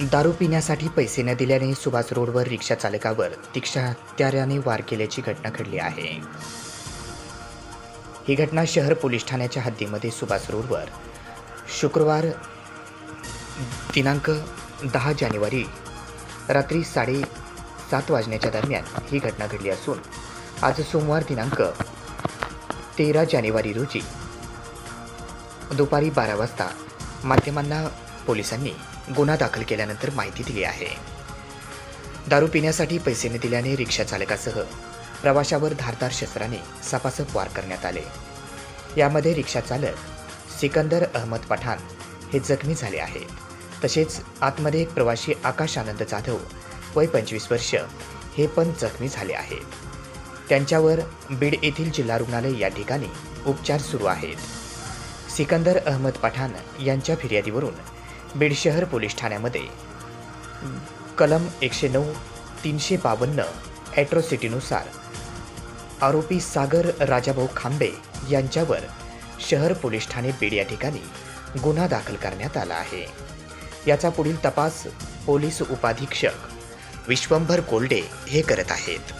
दारू पिण्यासाठी पैसे न दिल्याने सुभाष रोडवर रिक्षा चालकावर तीक्ष्ण हत्याऱ्याने वार केल्याची घटना घडली आहे. ही घटना शहर पोलीस ठाण्याच्या हद्दीमध्ये सुभाष रोडवर शुक्रवार दिनांक दहा जानेवारी रात्री साडे सात वाजण्याच्या दरम्यान ही घटना घडली असून आज सोमवार दिनांक तेरा जानेवारी रोजी दुपारी बारा वाजता माध्यमांना पोलिसांनी गुन्हा दाखल केल्यानंतर माहिती दिली आहे. दारू पिण्यासाठी पैसे न दिल्याने रिक्षा चालकासह प्रवाशावर धारदार शस्त्राने सपासप वार करण्यात आले. यामध्ये रिक्षा चालक सिकंदर अहमद पठाण हे जखमी झाले आहेत. तसेच आतमध्ये एक प्रवाशी आकाश आनंद जाधव वय पंचवीस वर्ष हे पण जखमी झाले आहेत. त्यांच्यावर बीड येथील जिल्हा रुग्णालय या ठिकाणी उपचार सुरू आहेत. सिकंदर अहमद पठाण यांच्या फिर्यादीवरून बीड शहर पोलीस ठाण्यामध्ये. कलम एकशे नऊ तीनशे बावन्न ॲट्रॉसिटीनुसार आरोपी सागर राजाभाऊ खांबे यांच्यावर शहर पोलीस ठाणे बीड या ठिकाणी गुन्हा दाखल करण्यात आला आहे. याचा पुढील तपास पोलीस उपाधीक्षक विश्वंभर कोल्डे हे करत आहेत.